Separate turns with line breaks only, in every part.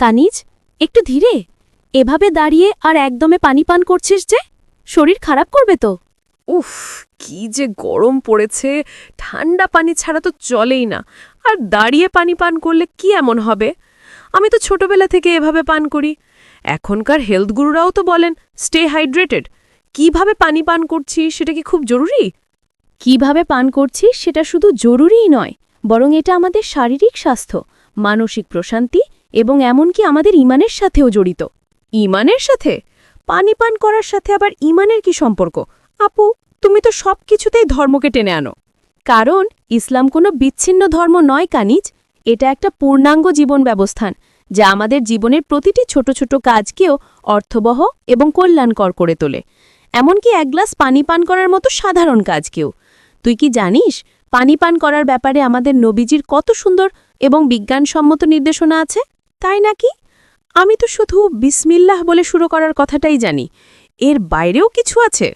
কানিজ একটু ধীরে। এভাবে দাঁড়িয়ে আর একদমে পানি পান করছিস যে শরীর খারাপ করবে তো।
উফ কি যে গরম পড়েছে। ঠান্ডা পানি ছাড়া তো চলেই না। আর দাঁড়িয়ে পানি পান করলে কি এমন হবে? আমি তো ছোটবেলা থেকে এভাবে পান করি। এখনকার হেলথ গুরুরাও তো বলেন স্টে হাইড্রেটেড। কীভাবে পানি পান করছি সেটা কি খুব জরুরি?
কীভাবে পান করছিস সেটা শুধু জরুরিই নয় বরং এটা আমাদের শারীরিক স্বাস্থ্য মানসিক প্রশান্তি এবং এমনকি আমাদের ইমানের সাথেও জড়িত।
ইমানের সাথে? পানি পান করার সাথে আবার ইমানের কি সম্পর্ক? আপু, তুমি তো সব কিছুতেই ধর্মকে টেনে আনো।
কারণ, ইসলাম কোনো বিচ্ছিন্ন ধর্ম নয়, কানিজ। এটা একটা পূর্ণাঙ্গ জীবন ব্যবস্থান, যা আমাদের জীবনের প্রতিটি ছোট ছোট কাজকেও অর্থবহ এবং কল্যাণকর করে তোলে। এমনকি এক গ্লাস পানি পান করার মতো সাধারণ কাজকেও। তুই কি জানিস, পানি পান করার ব্যাপারে আমাদের নবীজির কত সুন্দর এবং বিজ্ঞানসম্মত নির্দেশনা আছে?
তাই নাকি? আমি তো শুধু বিসমিল্লাহ বলে শুরু করার কথাটাই জানি। এর বাইরেও কিছু আছে?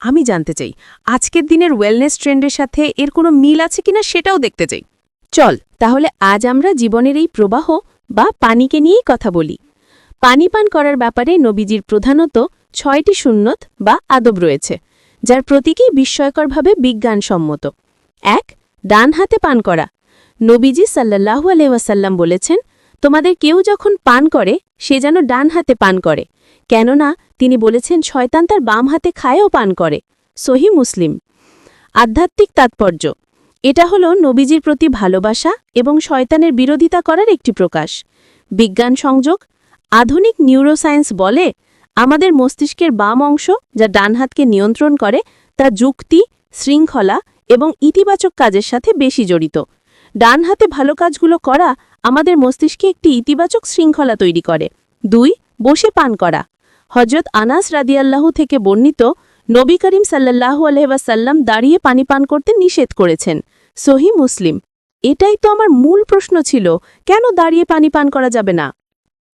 আমি জানতে চাই, আজকের দিনের ওয়েলনেস ট্রেন্ডের সাথে এর কোনো মিল আছে কিনা সেটাও দেখতে চাই।
চল, তাহলে আজ আমরা জীবনের এই প্রবাহ বা পানিকে নিয়েই কথা বলি। পানি পান করার ব্যাপারে নবীজির প্রধানত ছয়টি সুন্নত বা আদব রয়েছে, যার প্রতীকই বিস্ময়করভাবে বিজ্ঞানসম্মত। এক, ডান হাতে পান করা। নবীজি সাল্লাহু আলহাসাল্লাম বলেছেন তোমাদের কেউ যখন পান করে, সে যেন ডান হাতে পান করে। কেননা, তিনি বলেছেন, শয়তান তার বাম হাতে খায়ও পান করে। সহি মুসলিম। আধ্যাত্মিক তাৎপর্য। এটা হলো নবীজির প্রতি ভালোবাসা এবং শয়তানের বিরোধিতা করার একটি প্রকাশ। বিজ্ঞান সংযোগ। আধুনিক নিউরোসায়েন্স বলে, আমাদের মস্তিষ্কের বাম অংশ, যা ডান হাতকে নিয়ন্ত্রণ করে, তা যুক্তি, শৃঙ্খলা এবং ইতিবাচক কাজের সাথে বেশি জড়িত। ডান হাতে ভালো কাজগুলো করা আমাদের মস্তিষ্কে একটি ইতিবাচক শৃঙ্খলা তৈরি করে। দুই, বসে পান করা। হজরত আনাস রাদিয়াল্লাহু থেকে বর্ণিত, নবী করিম সাল্লাহু আলহাসাল্লাম দাঁড়িয়ে পানি পান করতে নিষেধ করেছেন। সহি মুসলিম। এটাই তো আমার মূল প্রশ্ন ছিল, কেন দাঁড়িয়ে পানি পান করা যাবে না?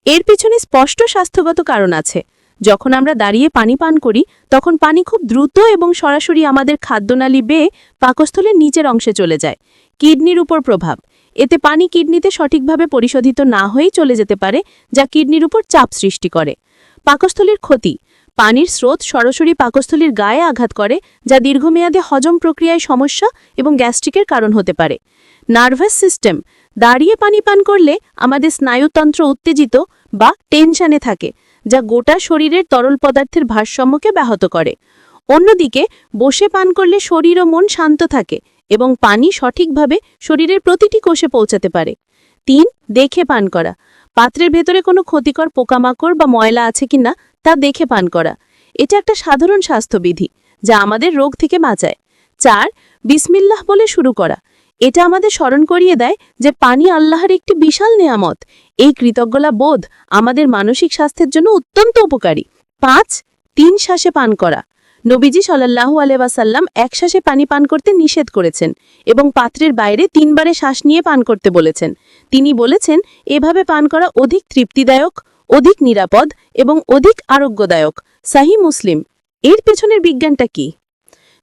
এর পিছনে স্পষ্ট স্বাস্থ্যগত কারণ আছে। যখন আমরা দাঁড়িয়ে পানি পান করি, তখন পানি খুব দ্রুত এবং সরাসরি আমাদের খাদ্যনালী বেয়ে পাকস্থলের নিচের অংশে চলে যায়। কিডনির উপর প্রভাব। এতে পানি কিডনিতে সঠিকভাবে পরিশোধিত না হয়েই চলে যেতে পারে, যা কিডনির উপর চাপ সৃষ্টি করে। পাকস্থলীর ক্ষতি। পানির স্রোত সরাসরি পাকস্থলীর গায়ে আঘাত করে, যা দীর্ঘমেয়াদে হজম প্রক্রিয়ায় সমস্যা এবং গ্যাস্ট্রিকের কারণ হতে পারে। Nervous system. দাঁড়িয়ে পানি পান করলে আমাদের স্নায়ুতন্ত্র উত্তেজিত বা টেনশনে থাকে, যা গোটা শরীরের তরল পদার্থের ভারসাম্যকে ব্যাহত করে। অন্যদিকে, বসে পান করলে শরীর ও মন শান্ত থাকে এবং পানি সঠিকভাবে শরীরের প্রতিটি কোষে পৌঁছাতে পারে। তিন, দেখে পান করা। পাত্রের ভেতরে কোনো ক্ষতিকর পোকামাকড় বা ময়লা আছে কিনা তা দেখে পান করা। এটা একটা সাধারণ স্বাস্থ্যবিধি যা আমাদের রোগ থেকে বাঁচায়। চার, বিসমিল্লাহ বলে শুরু করা। এটা আমাদের স্মরণ করিয়ে দেয় যে পানি আল্লাহর একটি বিশাল নেয়ামত। এই কৃতজ্ঞলা বোধ আমাদের মানসিক স্বাস্থ্যের জন্য অত্যন্ত উপকারী। পাঁচ, তিন শ্বাসে পান করা। নবীজি সাল্লাহু আলেবাসাল্লাম এক শ্বাসে পানি পান করতে নিষেধ করেছেন এবং পাত্রের বাইরে তিনবারে শ্বাস নিয়ে পান করতে বলেছেন। তিনি বলেছেন, এভাবে পান করা অধিক তৃপ্তিদায়ক, অধিক নিরাপদ এবং অধিক আরোগ্যদায়ক। সাহি মুসলিম। এর পেছনের বিজ্ঞানটা কি?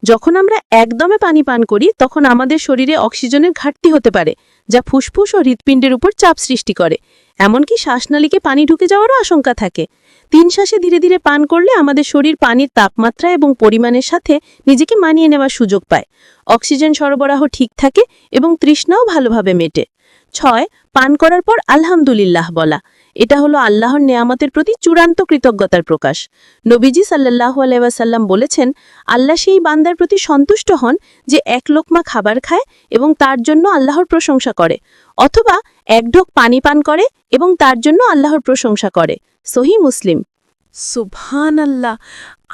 যখন আমরা একদমে পানি পান করি, তখন আমাদের শরীরে অক্সিজেনের ঘাটতি হতে পারে, যা ফুসফুস ও হৃৎপিণ্ডের উপর চাপ সৃষ্টি করে। এমনকি শ্বাসনালীকে পানি ঢুকে যাওয়ারও আশঙ্কা থাকে। তিন শ্বাসে ধীরে ধীরে পান করলে আমাদের শরীর পানির তাপমাত্রা এবং পরিমাণের সাথে নিজেকে মানিয়ে নেওয়ার সুযোগ পায়। অক্সিজেন সরবরাহ ঠিক থাকে এবং তৃষ্ণাও ভালোভাবে মেটে। ছয়, পান করার পর আলহামদুলিল্লাহ বলা। এটা হলো আল্লাহর নেয়ামতের প্রতি চূড়ান্ত কৃতজ্ঞতার প্রকাশ। নবীজি সাল্লাহু আলাইসাল্লাম বলেছেন, আল্লাহ সেই বান্দার প্রতি সন্তুষ্ট হন যে এক লোকমা খাবার খায় এবং তার জন্য আল্লাহর প্রশংসা করে, অথবা এক ঢোক পানি পান করে এবং তার জন্য আল্লাহর প্রশংসা করে। সহি মুসলিম।
সুভান আল্লাহ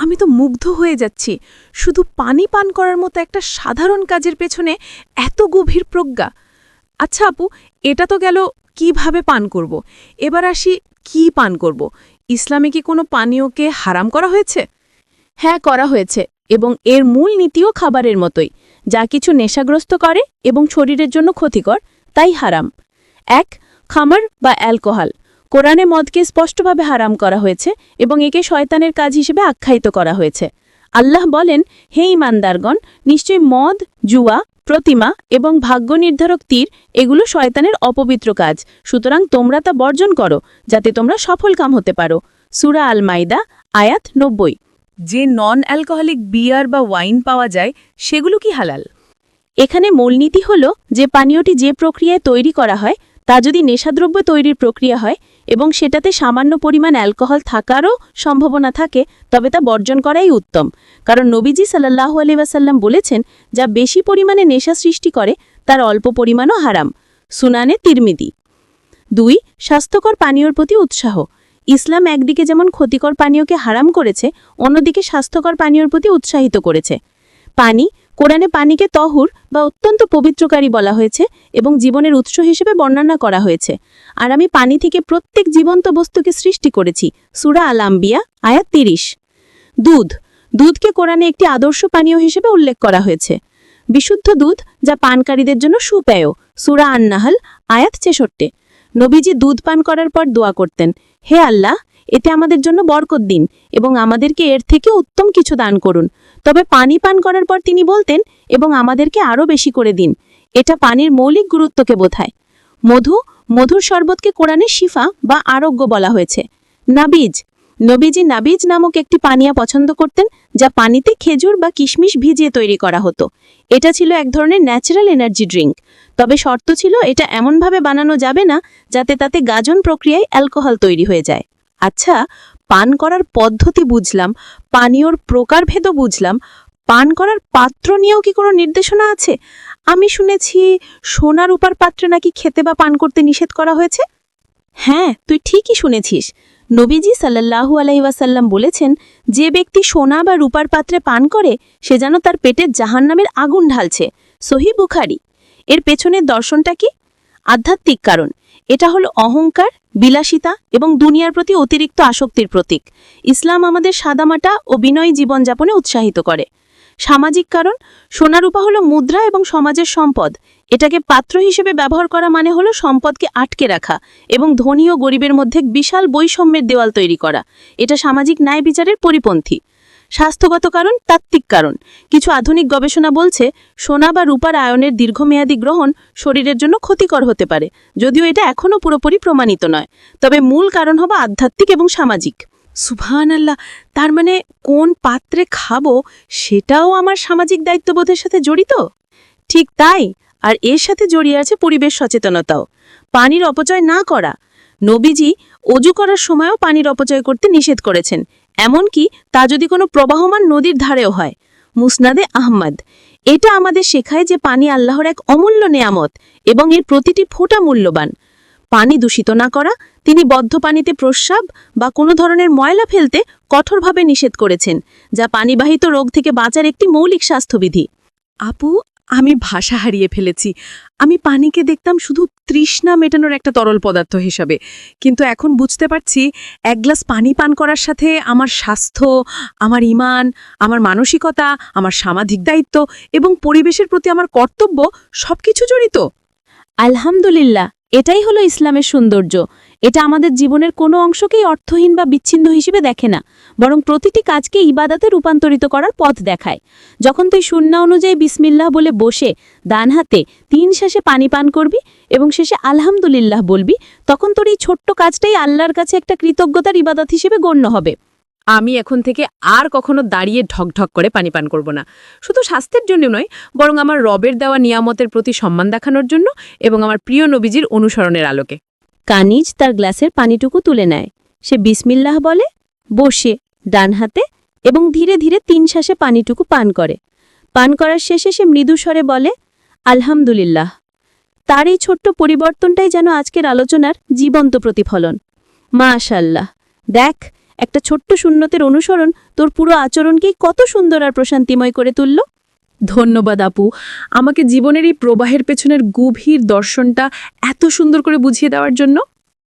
আমি তো মুগ্ধ হয়ে যাচ্ছি। শুধু পানি পান করার মতো একটা সাধারণ কাজের পেছনে এত গভীর প্রজ্ঞা। আচ্ছা আপু, এটা তো গেল কীভাবে পান করব? এবার আসি কি পান করব? ইসলামে কি কোনো পানীয়কে হারাম করা হয়েছে?
হ্যাঁ করা হয়েছে এবং এর মূল নীতিও খাবারের মতোই। যা কিছু নেশাগ্রস্ত করে এবং শরীরের জন্য ক্ষতিকর, তাই হারাম। এক, খামার বা অ্যালকোহল। কোরআনে মদকে স্পষ্টভাবে হারাম করা হয়েছে এবং একে শয়তানের কাজ হিসেবে আখ্যায়িত করা হয়েছে। আল্লাহ বলেন, হে ইমানদারগণ, নিশ্চয়ই মদ, জুয়া প্রতিমা এবং ভাগ্য নির্ধারক তীর, এগুলো শয়তানের অপবিত্র কাজ। সুতরাং তোমরা তা বর্জন করো, যাতে তোমরা সফল কাম হতে পারো। সুরা আল মাইদা আয়াত নব্বই।
যে নন অ্যালকোহলিক বিয়ার বা ওয়াইন পাওয়া যায়, সেগুলো কি হালাল?
এখানে মূলনীতি হল যে পানীয়টি যে প্রক্রিয়ায় তৈরি করা হয় তা যদি নেশাদ্রব্য তৈরির প্রক্রিয়া হয় এবং সেটাতে সামান্য পরিমাণ অ্যালকোহল থাকারও সম্ভাবনা থাকে, তবে তা বর্জন করাই উত্তম। কারণ নবীজি সাল্লাহু আলি ওয়াসাল্লাম বলেছেন, যা বেশি পরিমাণে নেশা সৃষ্টি করে, তার অল্প পরিমাণও হারাম। সুনানে তিরমিদি। দুই, স্বাস্থ্যকর পানীয়র প্রতি উৎসাহ। ইসলাম একদিকে যেমন ক্ষতিকর পানীয়কে হারাম করেছে, অন্যদিকে স্বাস্থ্যকর পানীয়র প্রতি উৎসাহিত করেছে। পানি কোরআনে পানিকে তহুর বা অত্যন্ত পবিত্রকারী বলা হয়েছে এবং জীবনের উৎস হিসেবে বর্ণনা করা হয়েছে। আর আমি পানি থেকে প্রত্যেক জীবন্ত বস্তুকে সৃষ্টি করেছি। সুরা আল আম্বিয়া আয়াত তিরিশ। দুধ। দুধকে কোরআনে একটি আদর্শ পানীয় হিসেবে উল্লেখ করা হয়েছে। বিশুদ্ধ দুধ যা পানকারীদের জন্য সুপেয়। সুরা আন্নাহাল, আয়াত ছেষট্টে। নবীজি দুধ পান করার পর দোয়া করতেন, হে আল্লাহ, এতে আমাদের জন্য বরকত দিন এবং আমাদেরকে এর থেকে উত্তম কিছু দান করুন। তবে পানি পান করার পর তিনি বলতেন, এবং আমাদেরকে আরও বেশি করে দিন। এটা পানির মৌলিক গুরুত্বকে বোঝায়। মধু, মধুর শরবতকে কোরআনে শিফা বা আরোগ্য বলা হয়েছে। নাবিজ, নবীজি নাবিজ নামক একটি পানীয় পছন্দ করতেন, যা পানিতে খেজুর বা কিশমিশ ভিজিয়ে তৈরি করা হতো। এটা ছিল এক ধরনের ন্যাচারাল এনার্জি ড্রিঙ্ক। তবে শর্ত ছিল, এটা এমনভাবে বানানো যাবে না, যাতে তাতে গাজন প্রক্রিয়ায় অ্যালকোহল তৈরি হয়ে যায়। আচ্ছা পান করার পদ্ধতি বুঝলাম, পানীয়র প্রকারভেদও বুঝলাম, পান করার পাত্র নিয়েও কি কোনো নির্দেশনা আছে? আমি শুনেছি সোনার উপার পাত্রে নাকি খেতে বা পান করতে নিষেধ করা হয়েছে। হ্যাঁ তুই ঠিকই শুনেছিস। নবীজি সাল্লাল্লাহু আলাইসাল্লাম বলেছেন, যে ব্যক্তি সোনা বা রূপার পাত্রে পান করে, সে যেন তার পেটের জাহান্নামের আগুন ঢালছে। সহি বুখারি। এর পেছনের দর্শনটা কি? আধ্যাত্মিক কারণ। এটা হলো অহংকার, বিলাসিতা এবং দুনিয়ার প্রতি অতিরিক্ত আসক্তির প্রতীক। ইসলাম আমাদের সাদামাটা ও বিনয়ী জীবনযাপনে উৎসাহিত করে। সামাজিক কারণ, সোনারূপা হলো মুদ্রা এবং সমাজের সম্পদ। এটাকে পাত্র হিসেবে ব্যবহার করা মানে হলো সম্পদকে আটকে রাখা এবং ধনী ও গরিবের মধ্যে বিশাল বৈষম্যের দেওয়াল তৈরি করা। এটা সামাজিক ন্যায় বিচারের পরিপন্থী। স্বাস্থ্যগত কারণ, তাত্ত্বিক কারণ। কিছু আধুনিক গবেষণা বলছে, সোনা বা রূপার আয়নের দীর্ঘমেয়াদী গ্রহণ শরীরের জন্য ক্ষতিকর হতে পারে, যদিও এটা এখনও পুরোপুরি প্রমাণিত নয়। তবে মূল কারণ হবে আধ্যাত্মিক এবং সামাজিক।
সুভান আল্লাহ তার মানে কোন পাত্রে খাব সেটাও আমার সামাজিক দায়িত্ববোধের সাথে জড়িত?
ঠিক তাই, আর এর সাথে জড়িয়ে আছে পরিবেশ সচেতনতাও। পানির অপচয় না করা। নবীজি অজু করার সময়ও পানির অপচয় করতে নিষেধ করেছেন। এমনকি তা যদি কোনো প্রবাহমান নদীর ধারেও হয়। মুসনাদে আহমদ, এটা আমাদের শেখায় যে পানি আল্লাহর এক অমূল্য নেয়ামত এবং এর প্রতিটি ফোঁটা মূল্যবান। পানি দূষিত না করা, তিনি বদ্ধ পানিতে প্রস্রাব বা কোনো ধরনের ময়লা ফেলতে কঠোরভাবে নিষেধ করেছেন, যা পানিবাহিত রোগ থেকে বাঁচার একটি মৌলিক স্বাস্থ্যবিধি।
আপু আমি ভাষা হারিয়ে ফেলেছি। আমি পানিকে দেখতাম শুধু তৃষ্ণা মেটানোর একটা তরল পদার্থ হিসাবে। কিন্তু এখন বুঝতে পারছি, এক গ্লাস পানি পান করার সাথে আমার স্বাস্থ্য, আমার ইমান, আমার মানসিকতা, আমার সামাজিক দায়িত্ব এবং পরিবেশের প্রতি আমার কর্তব্য সব কিছু জড়িত।
আলহামদুলিল্লাহ, এটাই হলো ইসলামের সৌন্দর্য। এটা আমাদের জীবনের কোনো অংশকেই অর্থহীন বা বিচ্ছিন্ন হিসেবে দেখে না। বরং প্রতিটি কাজকে ইবাদাতে রূপান্তরিত করার পথ দেখায়। যখন তুই শূন্য অনুযায়ী বিসমিল্লাহ বলে বসে ডান হাতে তিন শেষে পানি পান করবি এবং শেষে আলহামদুলিল্লাহ বলবি, তখন তোর এই ছোট্ট কাজটাই আল্লাহর কাছে একটা কৃতজ্ঞতার ইবাদত হিসেবে গণ্য হবে।
আমি এখন থেকে আর কখনো দাঁড়িয়ে ঢকঢক করে পানি পান করব না। শুধু স্বাস্থ্যের জন্য নয়, বরং আমার রবের দেওয়া নিয়ামতের প্রতি সম্মান দেখানোর জন্য এবং আমার প্রিয় নবীজির অনুসরণের আলোকে।
কানিজ তার গ্লাসের পানিটুকু তুলে নেয়। সে বিসমিল্লাহ বলে বসে, ডান হাতে এবং ধীরে ধীরে তিন শ্বাসে পানিটুকু পান করে। পান করার শেষে সে মৃদুস্বরে বলে, আলহামদুলিল্লাহ। তার এই ছোট্ট পরিবর্তনটাই যেন আজকের আলোচনার জীবন্ত প্রতিফলন। মা মাশাল্লাহ দেখ, একটা ছোট্ট শূন্যতের অনুসরণ তোর পুরো আচরণকেই কত সুন্দর আর প্রশান্তিময় করে তুলল।
ধন্যবাদ আপু। আমাকে জীবনের এই প্রবাহের পেছনের গভীর দর্শনটা এত সুন্দর করে বুঝিয়ে দেওয়ার জন্য।